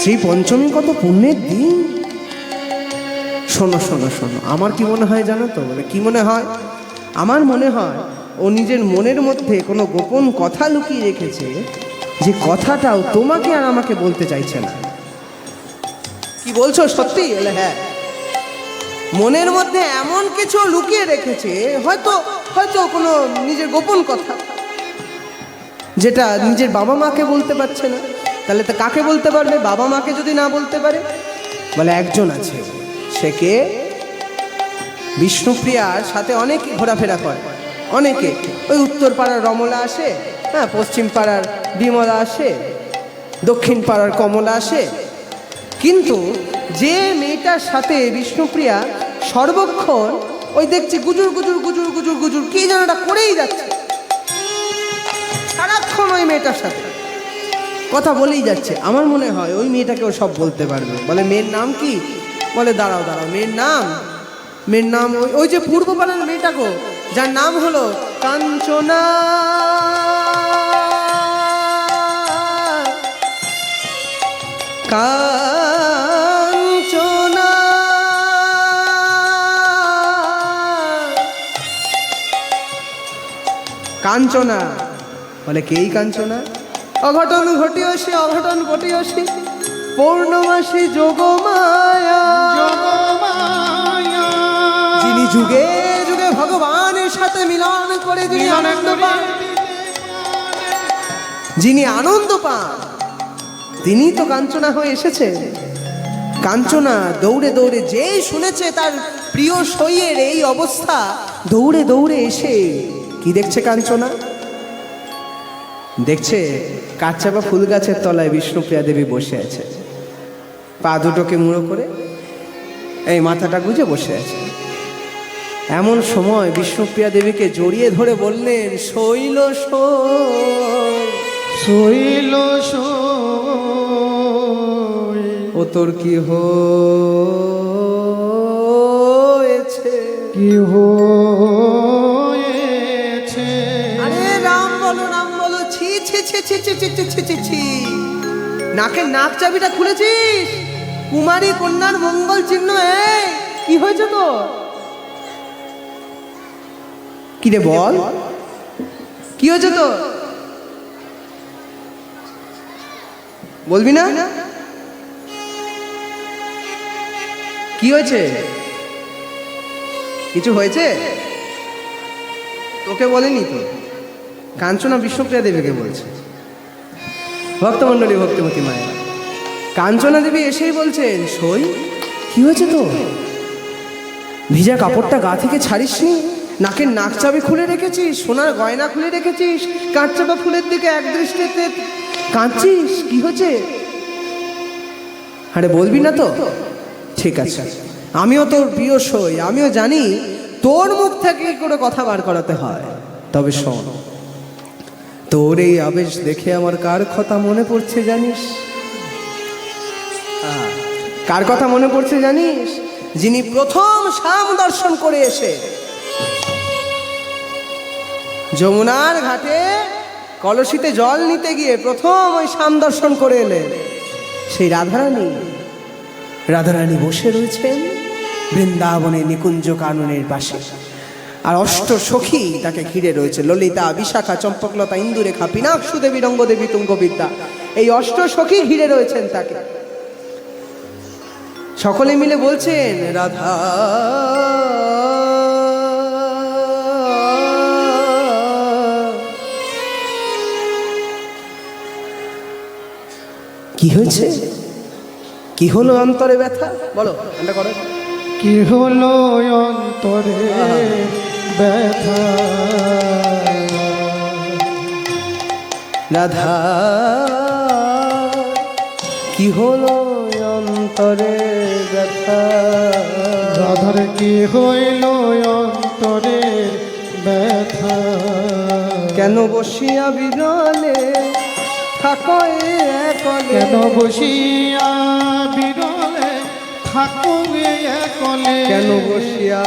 শ্রী পঞ্চমী কত পুণ্যের দিন? শোনো শোনো শোনো, আমার কি মনে হয় জানো তো? মানে কি মনে হয়? আমার মনে হয় ও নিজের মনের মধ্যে কোনো গোপন কথা লুকিয়ে রেখেছে যে কথাটাও তোমাকে আর আমাকে বলতে চাইছে না। কি বলছো সত্যি? বলে হ্যাঁ। মনের মধ্যে এমন কিছু লুকিয়ে রেখেছে, হয়তো হয়তো কোনো নিজের গোপন কথা, যেটা নিজের বাবা মাকে বলতে পারছে না। তাহলে তা কাকে বলতে পারবে? বাবা মাকে যদি না বলতে পারে? বলে একজন আছে। সে কে? বিষ্ণুপ্রিয়ার সাথে অনেক ঘোরাফেরা করে। অনেকে। ওই উত্তর পাড়ার রমলা আসে হ্যাঁ পশ্চিম পাড়ার বিমলা আসে দক্ষিণ পাড়ার কমলা আসে। কিন্তু যে মেয়েটার সাথে বিষ্ণুপ্রিয়া সর্বক্ষণ ওই দেখছি গুজুর গুজুর গুজুর গুজুর গুজুর, কি যেন করেই যাচ্ছে। সারাক্ষণ ওই মেয়েটার সাথে। কথা বলেই যাচ্ছে। আমার মনে হয় ওই মেয়েটাকেও সব বলতে পারবে। বলে, মেয়ের নাম কি? বলে, দাঁড়াও দাঁড়াও, মেয়ের নাম? মেয়ের নাম ওই ওই যে পূর্ব পাড়ার মেয়েটা গো, যার নাম হলো কাঞ্চনা। কাঞ্চনা। কাঞ্চনা। বলে কেই কাঞ্চনা? অঘটন ঘটিয়সী অঘটন ঘটিয়সী পৌর্ণমাসী যোগমায়া। যিনি যুগে যুগে ভগবানের সাথে মিলন করে যিনি আনন্দ পান। যিনি আনন্দ পান তিনি তো কাঞ্চনা হয়ে এসেছে। কাঞ্চনা দৌড়ে দৌড়ে যে শুনেছে তার প্রিয় সইয়ের এই অবস্থা দৌড়ে দৌড়ে এসে কি দেখছে কাঞ্চনা? দেখছে কাঠচাপা ফুল গাছের তলায় বিষ্ণুপ্রিয়া দেবী বসে আছে। পা দুটোকে মুড়ো করে এই মাথাটা গুজে বসে আছে। এমন সময় বিষ্ণুপ্রিয়া দেবীকে জড়িয়ে ধরে বললেন শৈল শৈল। ও তোর কি হয়েছে? কি হয়েছে? নাকের নাক চাবিটা খুলেছিস? কুমারী কন্যার মঙ্গল চিহ্ন এ কি হয়েছে তো কি রে বল? কি হয়েছে তো বলবি না? কি হয়েছে? কিছু হয়েছে? তোকে বলেনি তো। কাঞ্চনা বিশ্বপ্রিয়া দেবীকে বলছে। ভক্তমণ্ডলী ভক্তিমতী মায়ের। কাঞ্চনা দেবী এসেই বলছেন, সই, কি হয়েছে তো? ভিজা কাপড়টা গা থেকে ছাড়িসনি? নাকের নাক চাবি খুলে রেখেছিস? সোনার গয়না খুলে রেখেছিস? কাঁচচাপা ফুলের দিকে এক দৃষ্টিতে কাঁদছিস? কি হয়েছে? আরে, বলবি না তো? ঠিক আছে। আমিও তোর প্রিয় সই। আমিও জানি তোর মুখ থেকে করে কথা বার করাতে হয়। তবে শোন তোর এই আবেশ দেখে আমার কার কথা মনে পড়ছে জানিস? কার কথা মনে পড়ছে জানিস? যিনি প্রথম শাম দর্শন করে এসে যমুনার ঘাটে কলসিতে জল নিতে গিয়ে প্রথম ওই শাম দর্শন করে এলেন। সেই রাধারানী রাধারানী বসে রয়েছেন বৃন্দাবনে নিকুঞ্জ কাননের পাশে। আর অষ্ট সখী তাকে ঘিরে রয়েছে। ললিতা বিশাখা চম্পকলতা ইন্দুরেখা পিনাক্ষু দেবী রঙ্গদেবী তুঙ্গবিদ্যা। এই অষ্ট সখী ঘিরে রয়েছেন তাকে। সকলে মিলে বলছেন রাধা কি হয়েছে? কি হলো অন্তরে ব্যথা? বলো কি হলো অন্তরে? ব্যথা। রাধা কি হলো অন্তরে ব্যথা? রাধার কি হইল অন্তরে ব্যথা? কেন বসিয়া বিরলে থাকো একলে? কেন বসিয়া বিরলে থাকো একলে? কেন বসিয়া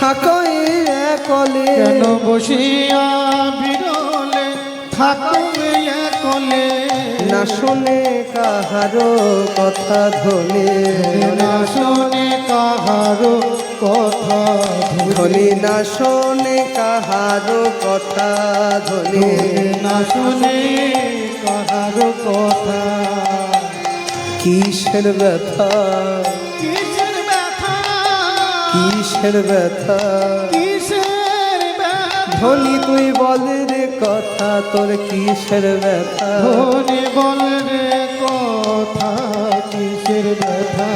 থাকো এ কলে কেন বসিয়া বিরলে? থাকো কলে না শুনে কাহারো কথা ধনে না শুনে কাহারো কথা ধনি না শোনে কাহারো কথা ধনি না শুনে কাহারো কথা। কিসের ব্যথা? কিসের ব্যথা? কিসের ধনি তুই বল রে কথা তোর কিসের ব্যথা? ধনে বল রে কথা কিসের ব্যথা?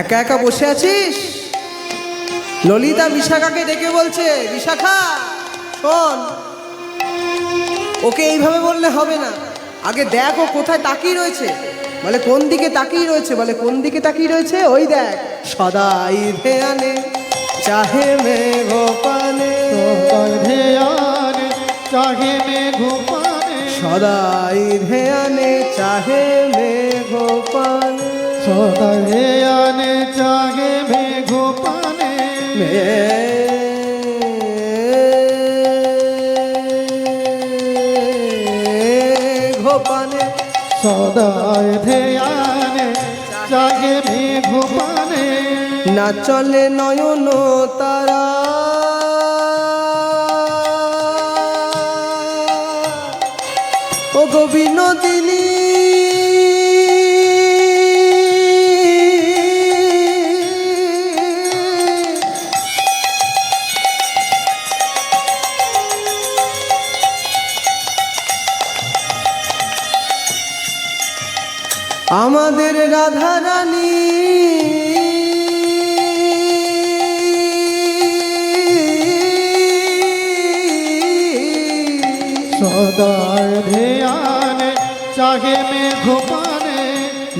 একা একা বসে আছিস? ললিতা বিশাখাকে ডেকে বলছে বিশাখা শোন ওকে এইভাবে বললে হবে না। আগে দেখ ও কোথায় তাকিয়ে রয়েছে। বলে কোন দিকে তাকিয়ে রয়েছে? বলে কোন দিকে তাকিয়ে রয়েছে? ওই দেখ সদাই ধ্যানে চাহে মে গোপানে ধ্যান চাহে মে ঘুমানে সদাই ধ্যানে চাহে মে গোপানে সদা ধ্যান চাহে মে ঘুমানে গোপানে সদায় ধ্যানে জাগে মে ঘুমানে না চলে নয়ন তারা। ও গো বিনোদিনী আমাদের রাধা রানী সদায় ধ্যান চাহে মে ঘুমানে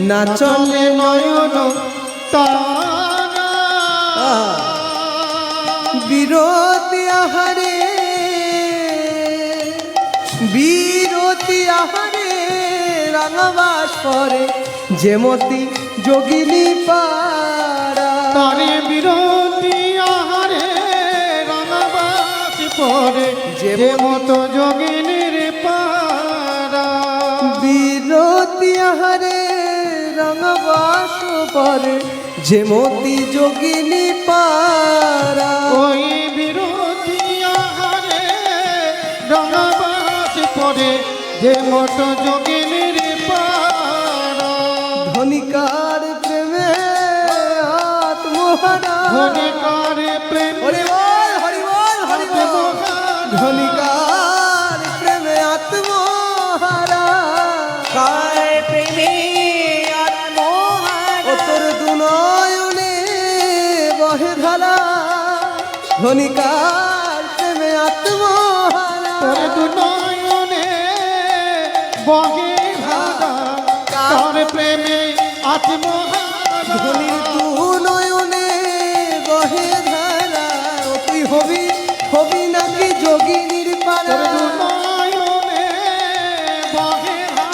না চলে নয়ন বিরতি আহারে বিরতি আহারে রাঙাবাস করে যেমতি যোগিনী পারা তারে বিরতি আহারে রাঙাবাস পরে যে যে মতো যোগিনীর পারা বিরতি আহারে রাঙাবাস করে যেমতি যোগিনী পারা ওই বিরতি আহারে রাঙাবাস পরে যে মতো যোগিনীর ধনিকারে প্রেম। হরি বল হরি বল হরি বল। ধনিকার প্রেমে আত্মহারা। কার প্রেমে আত্মহারা। ও তোর দুনয়নে বহে ধারা ধনিকার প্রেমে আত্মহারা। তোর দুনয়নে বহে ধারা তার প্রেমে আত্মহারা। ধনির দুনয়নে বহে ধারা তুই হবি হবি নাকি যোগিনীর পারা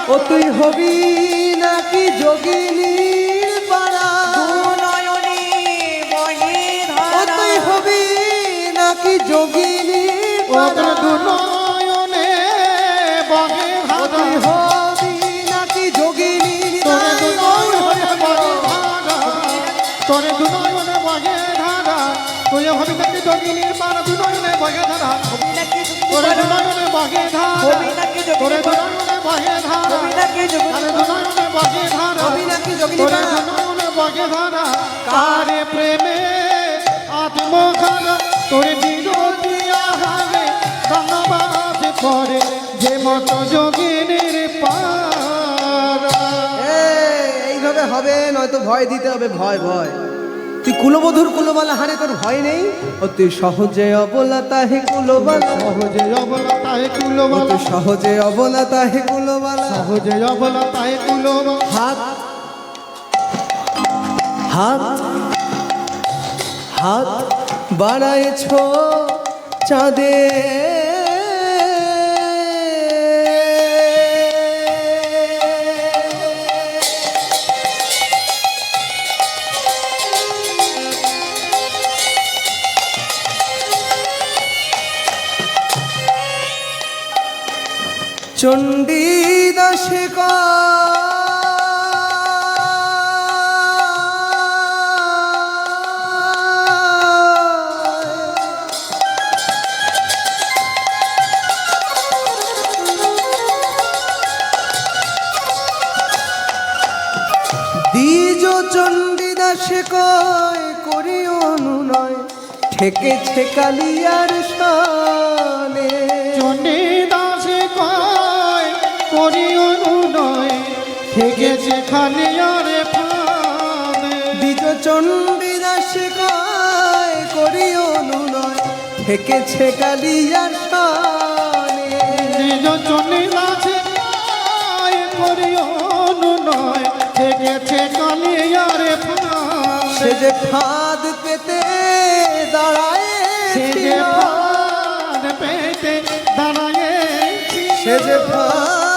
ও তুই হবি নাকি যোগিনীর পারা ও ধারা। তুই হবি নাকি যোগিনীর ও পারা দুনয়নে বহে তুই হবি ধারা। যোগিনীর বহে তোর দুনয়নে বহে ধারা। তোর বহে ধারা। হবি নাকি যোগিনী আরে দুনয়নে বহে ধারা। হবি নাকি যোগিনী তোর বহে ধারা। কারে প্রেমে আত্মখানা তোর বিরোধী আহারে ধন্যবাদ করে যে মতো যোগিনীর পারা এই, এইভাবে হবে নয়তো ভয় দিতে হবে ভয় ভয়। তুই কুলবধুর কুলবালা হারে তোর ভয় নেই? ও তুই সহজে অবলা তাহে কুলবালা সহজে অবলা ও কুলবালা সহজে অবলা তাহে কুলবালা সহজে অবলা তাই কুলবালা হাত হাত হাত বাড়াইছ চাঁদে। চণ্ডী দাসে দ্বিজ চণ্ডী দাসে কয় করি অনুনয় ঠেকেছে কালিয়ার সানে চণ্ডী দাসে কয় করি অনুনয় থেকেছে খালি আরে ফানে দ্বিজ চণ্ডী দাসে কয় করি অনুনয় ঠেকেছে কালিয়ার সানে নিজ চণ্ডী দাসে কয় করি অনুনয় থেকেছে খালি আরে সে যে ফাঁদ পেতে দাঁড়ায় সে যে ফান পেতে দাঁড়ায়ে সে যে ফাঁদ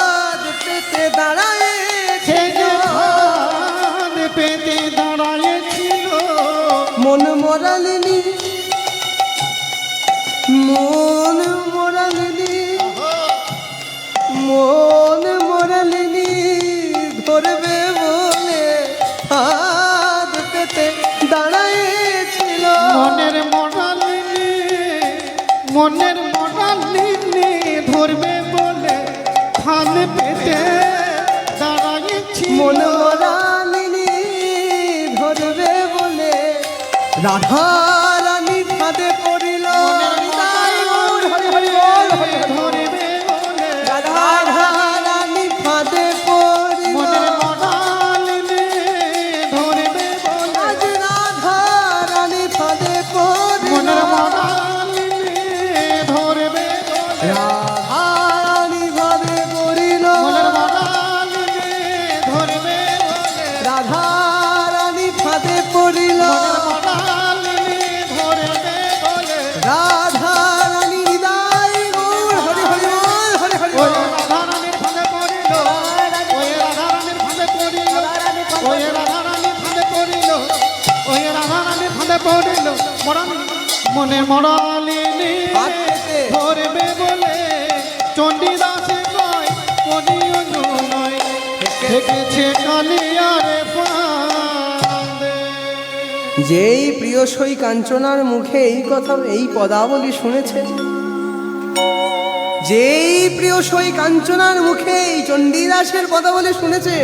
মন মরালিনী মন মরালিনী মন মরালিনী ধরবে বলে হাত পেতে দাঁড়াইছিল। মনের মরালিনী মনের মরালিনী ধরবে বলে ফান পেতে দাঁড়ায়েছিল মন মরালিনী রাধা মনে মরালিনী ধরবে বলে চণ্ডীদাসে কয় কোনি নয় থেকেছে কালিয়ারে যেই প্রিয় সই কাঞ্চনার মুখে এই কথা এই পদাবলী শুনেছে। যেই প্রিয় সই কাঞ্চনার মুখে এই চণ্ডীদাসের পদাবলী শুনেছে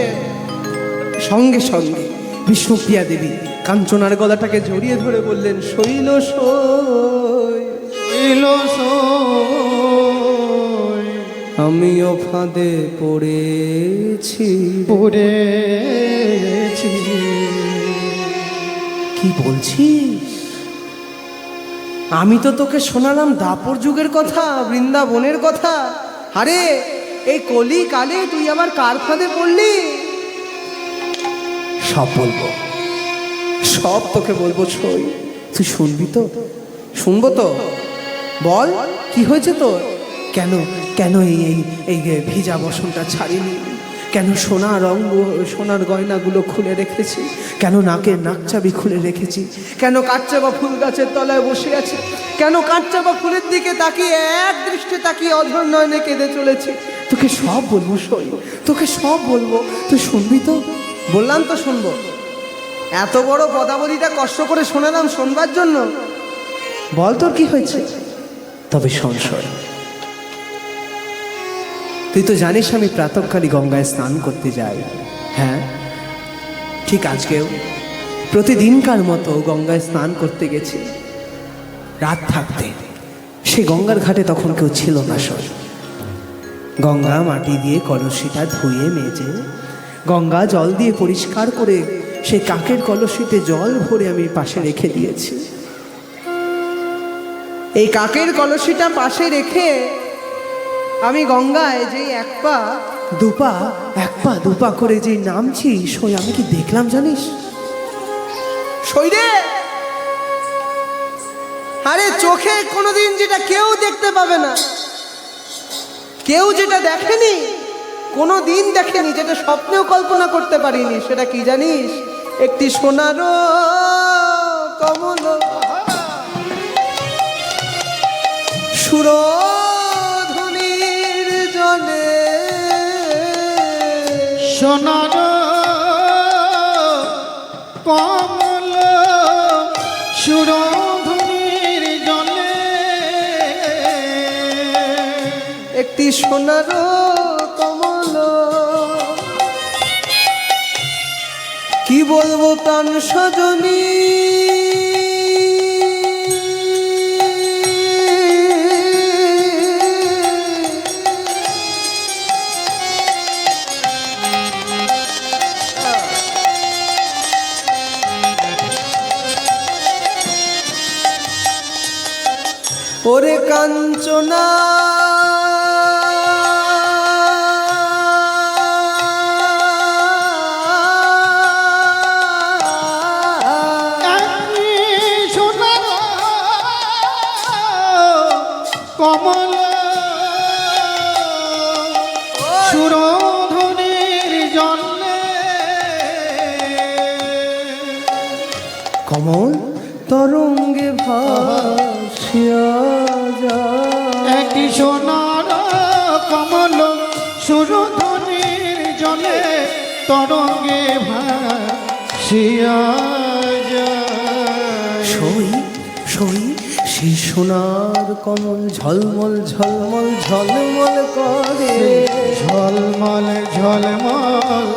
সঙ্গে সঙ্গে বিষ্ণুপ্রিয়া দেবী কাঞ্চনার গলাটাকে জড়িয়ে ধরে বললেন শৈল সই আমিও ফাঁদে পড়েছি। পড়েছি। কি বলছিস? আমি তো তোকে শোনালাম দাপর যুগের কথা বৃন্দাবনের কথা। আরে এই কলি কালে তুই আবার কার ফাঁদে পড়লি? সব বলব। সব তোকে বলব, ছই। তুই শুনবি তো? শুনব তো? বল, কি হয়েছে তোর? কেন কেন এই এই এই ভিজা বসনটা ছাড়িনি কেন সোনা রং সোনার গয়নাগুলো খুলে রেখেছি? কেন নাকের নাকচাবি খুলে রেখেছি? কেন কাঠচাবা ফুল গাছের তলায় বসে আছে? কেন কাঠচাবা ফুলের দিকে তাকিয়ে, এক দৃষ্টে তাকিয়ে অধর নয়নে কেঁদে চলেছি? তোকে সব বলব সই তোকে সব বলব। তুই শুনবি তো? বললাম তো শুনব। এত বড় পদাবলীটা কষ্ট করে শোনালাম শোনবার জন্য। বল তোর কি হয়েছে? তবে সংশয় তুই তো জানিস আমি প্রাতকালী গঙ্গায় স্নান করতে যাই। হ্যাঁ? ঠিক আজকেও। প্রতিদিনকার মতো গঙ্গায় স্নান করতে গেছি। রাত থাকতে। সে গঙ্গার ঘাটে তখন কেউ ছিল না সর গঙ্গা মাটি দিয়ে কলসিটা ধুয়ে মেজে গঙ্গা জল দিয়ে পরিষ্কার করে সেই কাকের কলসিতে জল ভরে আমি পাশে রেখে দিয়েছি। এই কাকের কলসিটা পাশে রেখে আমি গঙ্গায় যেই এক পা দুপা এক পা দুপা করে যে নামছি, সই আমি কি দেখলাম জানিস? সইরে আরে চোখে কোনোদিন যেটা কেউ দেখতে পাবে না। কেউ যেটা দেখেনি কোনো দিন দেখেনি, যেটা স্বপ্নেও কল্পনা করতে পারিনি, সেটা কি জানিস? একটি সোনারও কমল। সুরধ্বনির জলে। সোনার কমল সুরধুনির জলে। একটি সোনার বলব প্রাণ সজনী। ওরে কাঞ্চনা কমল। সুরধুনির জলে কমল তরঙ্গে ভাসিয়া একটি সোনার কমল সুরধনির জলে তরঙ্গে ভাসিয়া সই সই সেই সোনার কমল ঝলমল ঝলমল ঝলমল করে। ঝলমল ঝলমল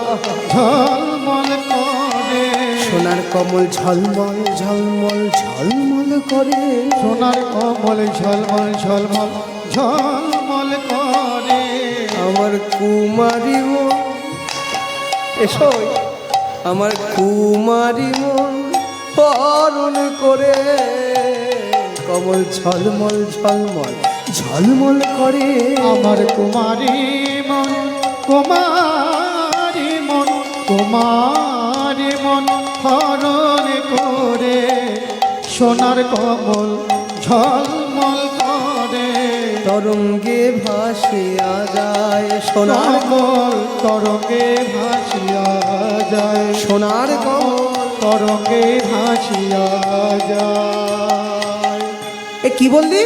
ঝলমল করে। সোনার কমল ঝলমল ঝলমল ঝলমল করে। সোনার কমল ঝলমল ঝলমল ঝলমল করে। আমার কুমারী মন এসই আমার কুমারী মন হরণ করে। কমল ঝলমল ঝলমল ঝলমল করে আমার কুমারী মন কুমারী মন কুমারী মন হরণ করে। সোনার কমল ঝলমল করে। তরঙ্গে ভাসিয়া যায় সোনার কমল তরঙ্গে ভাসিয়া যায়। সোনার কমল তরঙ্গে ভাসিয়া যায়। এ কি বললি?